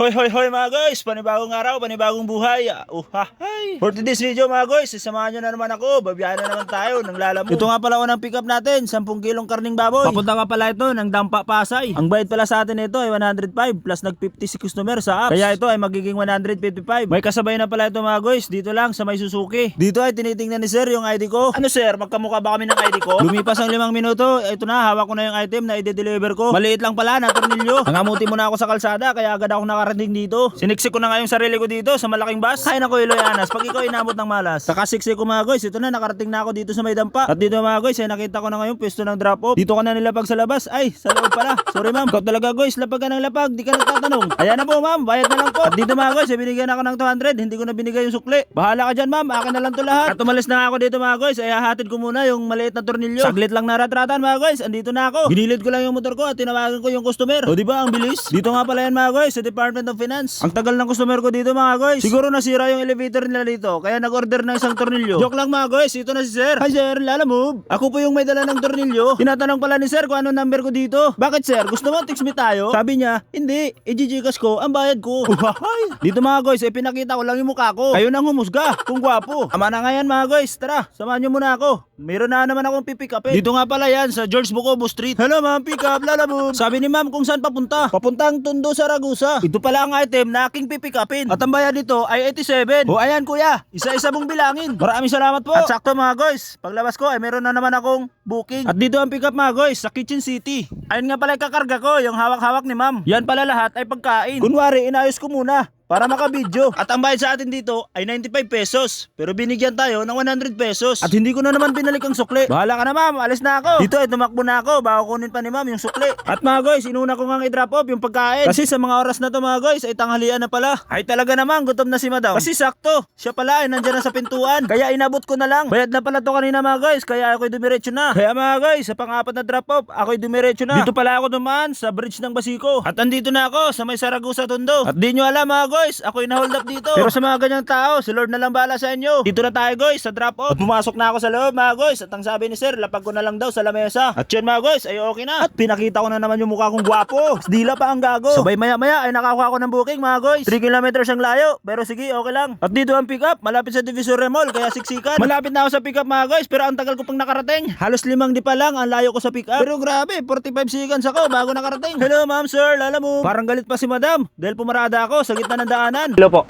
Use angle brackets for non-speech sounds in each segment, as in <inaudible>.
Hoy, hoy, hoy mga guys! Panibagong araw, panibagong buhay. Ah, Uh, ha, hay. For today's video mga guys, sasamahan nyo na naman ako. Babiyahan na naman tayo ng lalamove. Ito nga pala unang pick up natin, 10 kilong karning baboy. Papunta nga pala ito ng Dampa Pasay. Ang bayad pala sa atin ito ay 105 plus nag 56 customer sa apps. Kaya ito ay magiging 155. May kasabay na pala ito mga guys, dito lang sa may Suzuki. Dito ay tinitingnan ni sir yung ID ko. Ano sir, magkamukha ba kami ng ID ko? <laughs> Lumipas ang limang minuto, ito na, hawak ko na yung item na i-deliver ko. Maliit lang pala na tornilyo. Nangamuti muna ako sa kalsada, kaya agad ako nakarating dito. Siniksik ko na nga yung sarili ko dito sa malaking bus. Kaya na ko Iloyanas, pag ikaw inabot ng malas. Kakasiksik ko mga guys, ito na, nakarating na ako dito sa may dampa. At dito mga guys, ay nakita ko na ngayon pwesto ng drop off. Dito ka na nilapag sa labas. Ay, sa loob pala. Sorry ma'am. Ikaw talaga guys, lapag ka ng lapag, di ka nagtatanong. Ayan na po ma'am, bayad na lang po. At dito mga guys, ay binigyan ako ng 200, hindi ko na binigay yung sukli. Bahala ka dyan ma'am, akin na lang to lahat. At umalis na ako dito mga guys, ay hahatid ko muna yung maliit na tornilyo. Saglit lang naratratan mga guys, andito na ako. Ginilid ko lang yung motor ko at tinawagan ko yung customer. O di ba ang bilis? Dito nga pala yan mga guys, sa Department of Finance. Ang tagal ng customer ko dito mga guys. Siguro nasira yung elevator nila dito, kaya nag-order ng isang tornilyo. <laughs> Joke lang mga guys, ito na si sir. Hi sir, Lala move. Ako po yung may dala ng tornilyo. <laughs> Tinatanong pala ni sir kung ano number ko dito. Bakit sir, gusto mo text me tayo? Sabi niya, hindi, i-gcash ko, ang bayad ko. <laughs> Dito mga guys, eh pinakita ko lang yung mukha ko. Kayo nang humusga, kung gwapo. Ama na nga yan mga guys, tara, samahan niyo muna ako. Meron na naman akong pipick upin. Dito nga pala yan sa George Bucobo Street. Hello ma'am, pick up, lalabog. Sabi ni ma'am kung saan papunta. Papuntang Tondo, Saragusa. Ito pala ang item na aking pipick upin. At ang bayad nito ay 87. O ayan kuya, isa-isa mong bilangin. Maraming salamat po. At sakto mga guys, paglabas ko ay meron na naman akong booking. At dito ang pick up mga guys sa Kitchen City. Ayun nga pala yung kakarga ko, yung hawak-hawak ni ma'am. Yan pala lahat ay pagkain. Kunwari, inayos ko muna para makabidyo. At ang bayad sa atin dito ay 95 pesos. Pero binigyan tayo ng 100 pesos. At hindi ko na naman binalik ang sukli. Bahala ka na ma'am, alis na ako. Dito ay tumakbo na ako bago kunin pa ni ma'am yung sukli. At mga guys, inuna ko nga i-drop off yung pagkain. Kasi sa mga oras na to mga guys ay tanghalian na pala. Ay talaga naman, gutom na si madam. Kasi sakto, siya pala ay nandyan na sa pintuan. Kaya inabot ko na lang. Bayad na pala to kanina mga guys, kaya ako'y dumiretso na. Kaya mga guys, sa pang-apat na drop off, ako'y dumiretso na. Dito pala ako dumaan sa bridge ng Basico. At andito na ako sa may Saragusa Tondo. At di nyo alam mga guys, ako'y na-hold up dito. Pero sa mga ganyang tao, si Lord na lang bahala sa inyo. Dito na tayo guys, sa drop off. At pumasok na ako sa loob mga guys. At ang sabi ni sir, lapag ko na lang daw sa lamesa. At yun mga guys, ay okay na. At pinakita ko na naman yung mukha kong gwapo. <laughs> Dila pa ang gago. Sabay maya maya ay nakakuha ko ng booking mga guys. 3 kilometers ang layo. Pero sige, okay lang. At dito ang pick up, malapit sa Divisoria Mall, kaya siksikan. Malapit na ako sa pick up mga guys, pero ang tagal ko pang nakarating. Halos limang di pa lang ang layo ko sa pick up. Pero grabe, 45 seconds ako bago nakarating. Hello ma'am sir, lala mo. Parang galit pa si madam dahil pumarada ako sa gitna ng daanan. Hello po.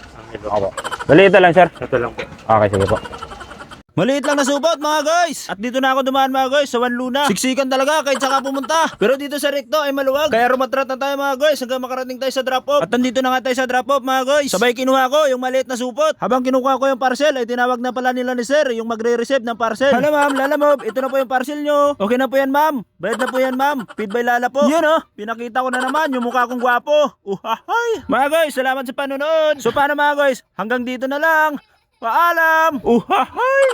Opo. Maliit na lang, sir. Ito lang po. Okay, sige po. Maliit lang na subot mga guys. At dito na ako dumaan mga guys sa One Luna. Siksikan talaga kahit saka pumunta. Pero dito sa Recto ay maluwag. Kaya rumatrat na tayo mga guys hanggang makarating tayo sa drop off. At nandito na nga tayo sa drop off mga guys. Sabay kinuha ko yung maliit na supot. Habang kinuha ko yung parcel ay tinawag na pala nila ni sir yung magre-receive ng parcel. Hello ma'am, Lala Mob. Ito na po yung parcel nyo. Okay na po yan ma'am. Bayad na po yan ma'am. Feed by Lala po. Yun oh. Pinakita ko na naman yung mukha kong gwapo. Uhahay. Mga guys, salamat sa panonood. So paano mga guys? Hanggang dito na lang. وعالم وهاي